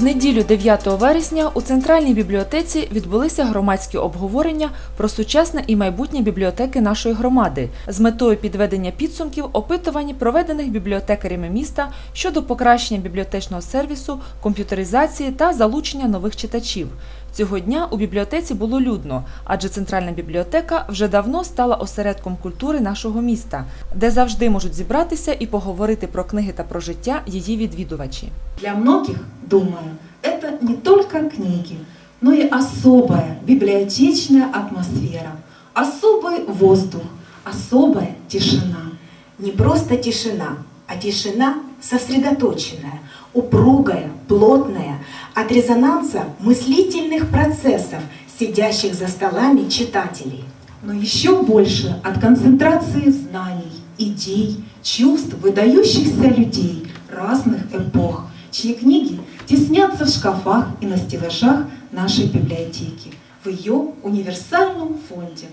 Неділю 9 вересня у центральній бібліотеці відбулися громадські обговорення про сучасне і майбутнє бібліотеки нашої громади з метою підведення підсумків опитувань, проведених бібліотекарями міста щодо покращення бібліотечного сервісу, комп'ютеризації та залучення нових читачів. Цього дня у бібліотеці було людно, адже центральна бібліотека вже давно стала осередком культури нашого міста, де завжди можуть зібратися і поговорити про книги та про життя її відвідувачі. Для многих, думаю, это не только книги, но и особая библиотечная атмосфера, особый воздух, особая тишина. Не просто тишина, а тишина сосредоточенная, упругая, плотная, от резонанса мыслительных процессов, сидящих за столами читателей. но еще больше от концентрации знаний, идей, чувств выдающихся людей разных эпох, чьи книги теснятся в шкафах и на стеллажах нашей библиотеки, в ее универсальном фонде.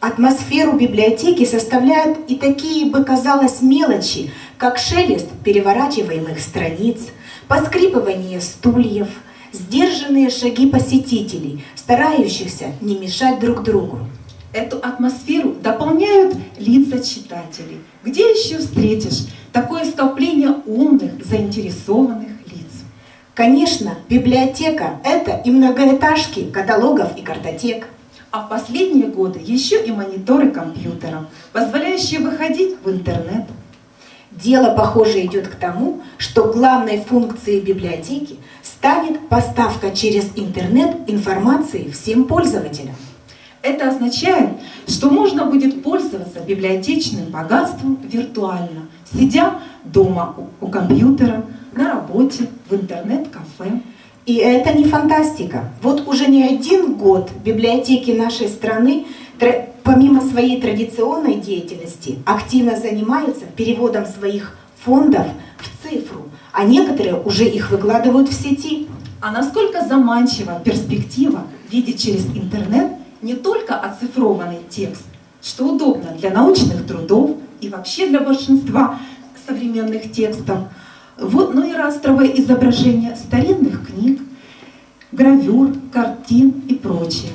Атмосферу библиотеки составляют и такие бы казалось мелочи, как шелест переворачиваемых страниц, поскрипывание стульев, сдержанные шаги посетителей, старающихся не мешать друг другу. Эту атмосферу дополняют лица читателей. Где еще встретишь такое скопление умных, заинтересованных лиц? Конечно, библиотека – это и многоэтажки каталогов и картотек. А в последние годы еще и мониторы компьютеров, позволяющие выходить в интернет. Дело, похоже, идет к тому, что главной функцией библиотеки станет поставка через интернет информации всем пользователям. Это означает, что можно будет пользоваться библиотечным богатством виртуально, сидя дома у, компьютера, на работе, в интернет-кафе. И это не фантастика. Вот уже не один год библиотеки нашей страны, тра- помимо своей традиционной деятельности, активно занимаются переводом своих фондов в цифру, а некоторые уже их выкладывают в сети. А насколько заманчива перспектива видеть через интернет не только оцифрованный текст, что удобно для научных трудов и вообще для большинства современных текстов, вот, но и растровое изображение старинных книг, гравюр, картин и прочее.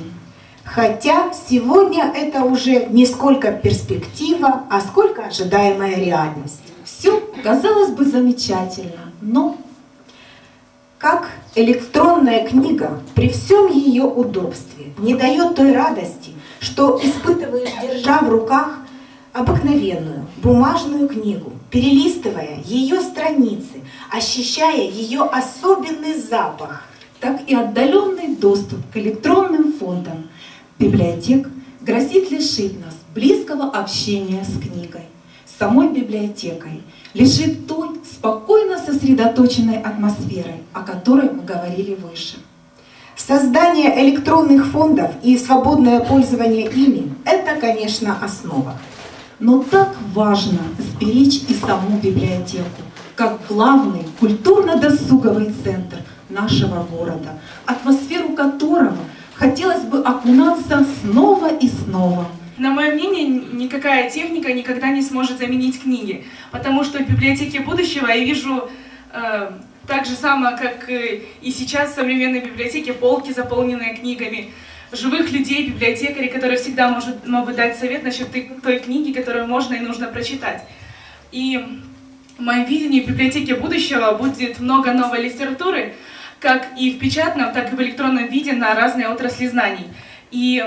Хотя сегодня это уже не сколько перспектива, а сколько ожидаемая реальность. Все, казалось бы, замечательно, но Как электронная книга при всем ее удобстве не дает той радости, что испытываешь, держа в руках обыкновенную бумажную книгу, перелистывая ее страницы, ощущая ее особенный запах. так и отдаленный доступ к электронным фондам библиотек грозит лишить нас близкого общения с книгой, с самой библиотекой, лишит той спокойно сосредоточенной атмосферы, о которой мы говорили выше. Создание электронных фондов и свободное пользование ими – это, конечно, основа. Но так важно сберечь и саму библиотеку, как главный культурно-досуговый центр нашего города, атмосферу которого хотелось бы окунаться снова и снова. На мое мнение, никакая техника никогда не сможет заменить книги, потому что в библиотеке будущего я вижу э, так же самое, как и сейчас в современной библиотеке, полки, заполненные книгами, живых людей, библиотекарей, которые всегда может, могут дать совет насчет той, книги, которую можно и нужно прочитать. И в моем видении в библиотеке будущего будет много новой литературы, как и в печатном, так и в электронном виде на разные отрасли знаний. И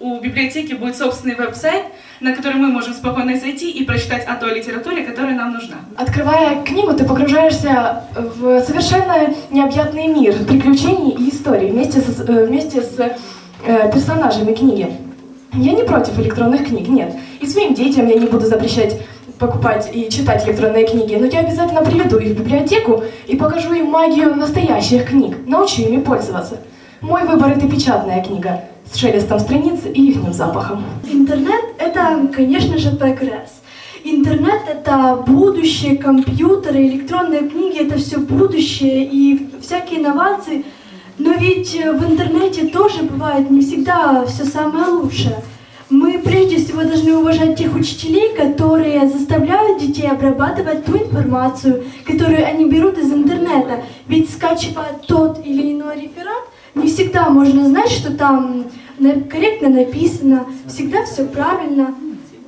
у библиотеки будет собственный веб-сайт, на который мы можем спокойно зайти и прочитать о той литературе, которая нам нужна. Открывая книгу, ты погружаешься в совершенно необъятный мир приключений и историй вместе, с, э, вместе с э, персонажами книги. Я не против электронных книг, нет. И своим детям я не буду запрещать покупать и читать электронные книги, но я обязательно приведу их в библиотеку и покажу им магию настоящих книг, научу ими пользоваться. Мой выбор это печатная книга с шелестом страниц и их запахом. Интернет – это, конечно же, прогресс. Интернет – это будущее, компьютеры, электронные книги – это все будущее и всякие инновации. Но ведь э, в интернете тоже бывает не всегда все самое лучшее. Мы прежде всего должны уважать тех учителей, которые заставляют детей обрабатывать ту информацию, которую они берут из интернета. Ведь скачивая тот или иной реферат, не всегда можно знать, что там корректно написано, всегда все правильно.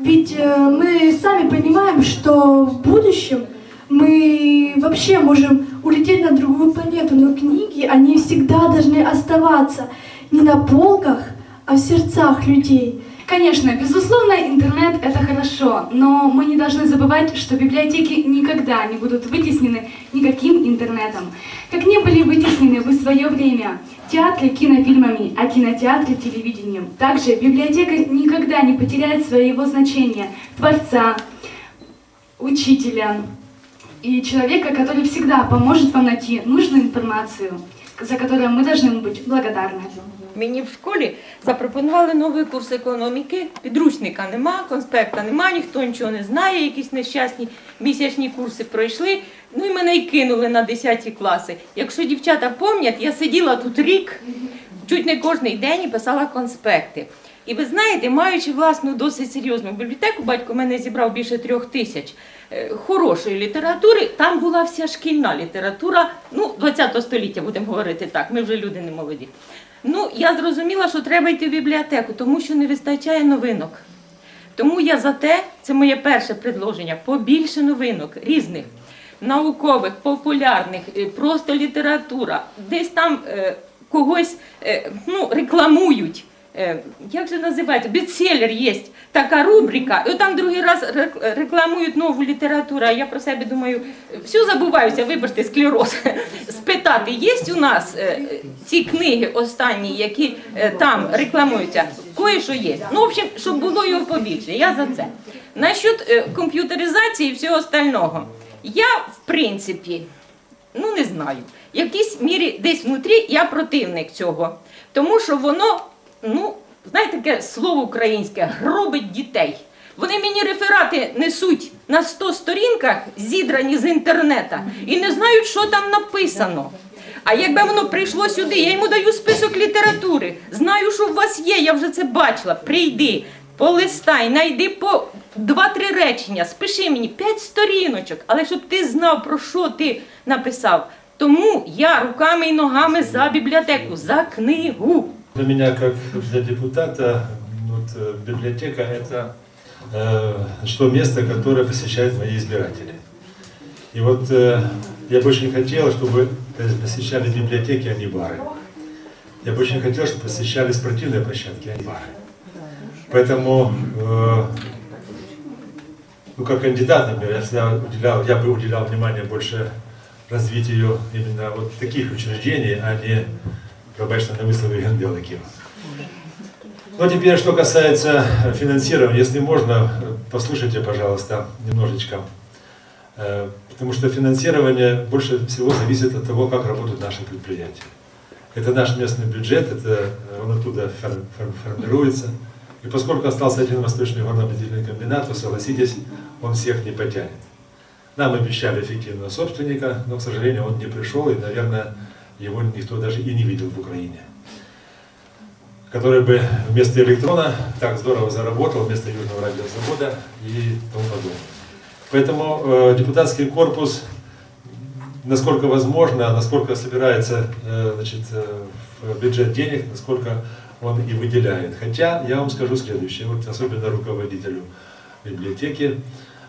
Ведь э, мы сами понимаем, что в будущем мы вообще можем улететь на другую планету, но книги, они всегда должны оставаться не на полках, а в сердцах людей. Конечно, безусловно, интернет это хорошо, но мы не должны забывать, что библиотеки никогда не будут вытеснены никаким интернетом. Как не были вытеснены в свое время театры кинофильмами, а кинотеатры телевидением. Также библиотека никогда не потеряет своего значения творца, учителя и человека, который всегда поможет вам найти нужную информацию, за которую мы должны ему быть благодарны. Мені в школі запропонували новий курс економіки, підручника нема, конспекта нема, ніхто нічого не знає, якісь нещасні місячні курси пройшли. Ну і мене й кинули на 10 класи. Якщо дівчата пам'ятають, я сиділа тут рік, чуть не кожен день і писала конспекти. І ви знаєте, маючи власну досить серйозну бібліотеку, батько мене зібрав більше трьох тисяч е, хорошої літератури. Там була вся шкільна література, ну, 20 століття, будемо говорити так, ми вже люди не молоді. Ну, я зрозуміла, що треба йти в бібліотеку, тому що не вистачає новинок. Тому я за те, це моє перше предложення, побільше новинок різних, наукових, популярних, е, просто література. Десь там е, когось е, ну, рекламують. Е, як же називається? Бестселлер є така рубрика, і там другий раз рекламують нову літературу. А я про себе думаю, все забуваюся, вибачте, склероз. Спитати, є у нас е, ці книги останні, які е, там рекламуються? Кое-що є. Ну, в общем, щоб було його побільше, я за це. Насчет комп'ютеризації і всього остального. Я, в принципі, ну не знаю, в якійсь мірі десь внутрі я противник цього. Тому що воно, ну, знаєте, таке слово українське, гробить дітей. Вони мені реферати несуть на 100 сторінках, зідрані з інтернета, і не знають, що там написано. А якби воно прийшло сюди, я йому даю список літератури. Знаю, що у вас є, я вже це бачила. Прийди, полистай, найди по два-три речення, спиши мені п'ять сторіночок, але щоб ти знав, про що ти написав. Тому я руками і ногами за бібліотеку, за книгу. Для меня, как для депутата, вот, э, библиотека – это э, значит, то место, которое посещают мои избиратели. И вот э, я бы очень хотел, чтобы посещали библиотеки, а не бары. Я бы очень хотел, чтобы посещали спортивные площадки, а не бары. Поэтому, э, ну, как кандидат, например, я, всегда уделял, я бы уделял внимание больше развитию именно вот таких учреждений, а не пробачте на вислові генделиків. Ну, теперь, что касается финансирования, если можно, послушайте, пожалуйста, немножечко. Э, Потому что финансирование больше всего зависит от того, как работают наши предприятия. Это наш местный бюджет, это э, он оттуда фор- фор- формируется. И поскольку остался один восточный горно-обогатительный комбинат, то, согласитесь, он всех не потянет. Нам обещали эффективного собственника, но, к сожалению, он не пришел, и, наверное, его никто даже и не видел в Украине. Который бы вместо электрона так здорово заработал, вместо Южного радиозавода и тому подобное. Поэтому э, депутатский корпус, насколько возможно, насколько собирается э, значит, э, в бюджет денег, насколько он и выделяет. Хотя я вам скажу следующее, вот особенно руководителю библиотеки,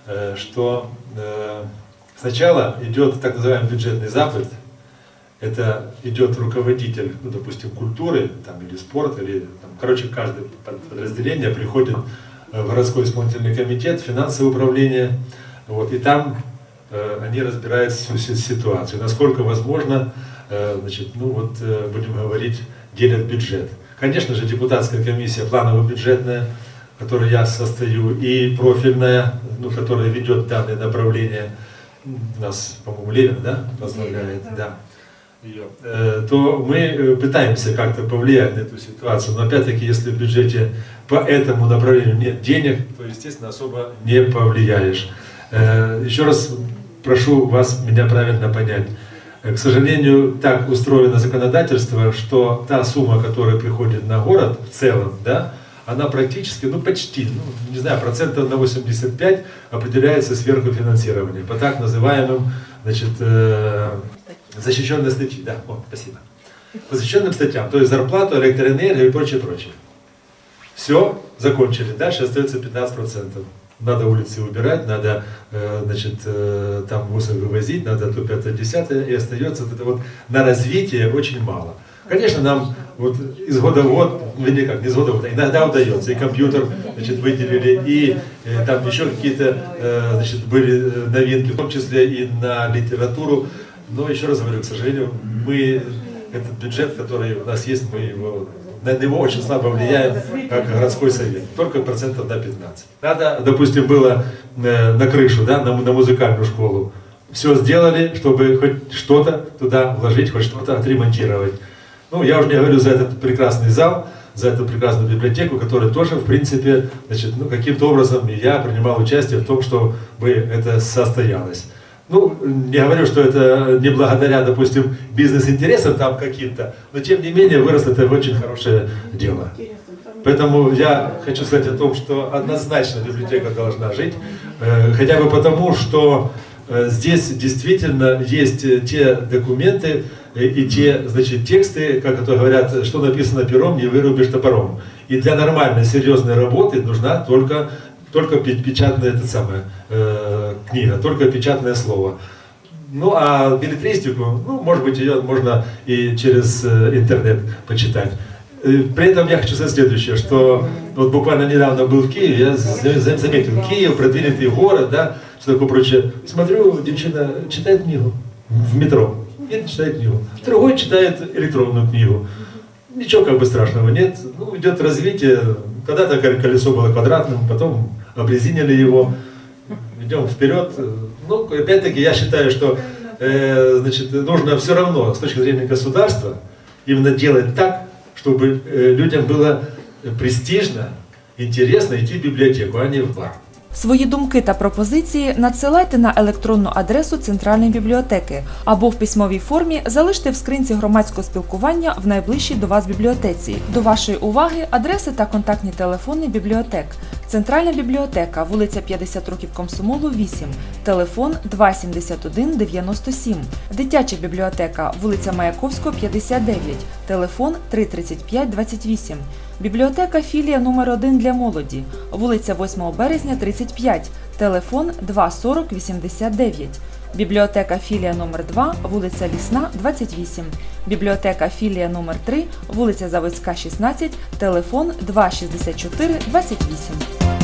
э, что э, сначала идет так называемый бюджетный запад, это идет руководитель, ну, допустим, культуры там, или спорта, или, там, короче, каждое под- подразделение приходит э, в городской исполнительный комитет, финансовое управление, вот, и там э, они разбирают всю си- ситуацию, насколько возможно, э, значит, ну вот, э, будем говорить, делят бюджет. Конечно же, депутатская комиссия планово-бюджетная, в которой я состою, и профильная, ну, которая ведет данное направление, нас, по-моему, Левин, да, возглавляет, да, ее, э, то мы э, пытаемся как-то повлиять на эту ситуацию. Но опять-таки, если в бюджете по этому направлению нет денег, то, естественно, особо не повлияешь. Э, Еще раз прошу вас меня правильно понять. К сожалению, так устроено законодательство, что та сумма, которая приходит на город в целом, да, она практически, ну почти, ну, не знаю, процентов на 85 определяется сверху финансирование по так называемым, значит, защищенные статьи. Да, о, спасибо. По защищенным статьям, то есть зарплату, электроэнергию и прочее, прочее. Все, закончили. Дальше остается 15%. Надо улицы убирать, надо э, значит, э, там мусор вывозить, надо то 5 10 и остается вот это вот на развитие очень мало. Конечно, нам вот из года в год, ну никак, не из года в год, а иногда удается, и компьютер значит, выделили, и э, там еще какие-то э, значит, были э, новинки, в том числе и на литературу. Но еще раз говорю, к сожалению, мы этот бюджет, который у нас есть, мы его на него очень слабо влияем, как городской совет, только процентов на 15. Надо, допустим, было э, на крышу, да, на, на музыкальную школу. Все сделали, чтобы хоть что-то туда вложить, хоть что-то отремонтировать. Ну, я уже не говорю за этот прекрасный зал, за эту прекрасную библиотеку, которая тоже, в принципе, значит, ну, каким-то образом я принимал участие в том, чтобы это состоялось. Ну, не говорю, что это не благодаря, допустим, бизнес-интересам там каким-то, но тем не менее выросло это в очень хорошее дело. Поэтому я хочу сказать о том, что однозначно библиотека должна жить, э, хотя бы потому, что э, здесь действительно есть э, те документы и те, значит, тексты, как это говорят, что написано пером, не вырубишь топором. И для нормальной, серьезной работы нужна только только пе- печатная это самое, э, книга, только печатное слово. Ну, а билетристику, ну, может быть, ее можно и через э, интернет почитать. Э, При этом я хочу сказать следующее, что вот буквально недавно был в Киеве, я за- за- заметил, Киев, продвинутый город, да, что такое прочее. Смотрю, девчина читает книгу в метро, один читает книгу, другой читает электронную книгу. Ничего как бы страшного нет. Ну, идет развитие. Когда-то кол- колесо было квадратным, потом обрезинили его. Идем вперед. Ну, опять-таки, я считаю, что э, значит, нужно все равно, с точки зрения государства, именно делать так, чтобы э, людям было престижно, интересно идти в библиотеку, а не в бар. Свої думки та пропозиції надсилайте на електронну адресу Центральної бібліотеки або в письмовій формі залиште в скринці громадського спілкування в найближчій до вас бібліотеці. До вашої уваги адреси та контактні телефони бібліотек. Центральна бібліотека, вулиця 50 років Комсомолу, 8, телефон 271 97. Дитяча бібліотека, вулиця Маяковського, 59, телефон 335 28. Бібліотека філія номер 1 для молоді, вулиця 8 березня, 35, телефон 240 89. Бібліотека філія номер 2 вулиця Лісна, 28. Бібліотека філія номер 3 вулиця Заводська, 16, телефон 264 28.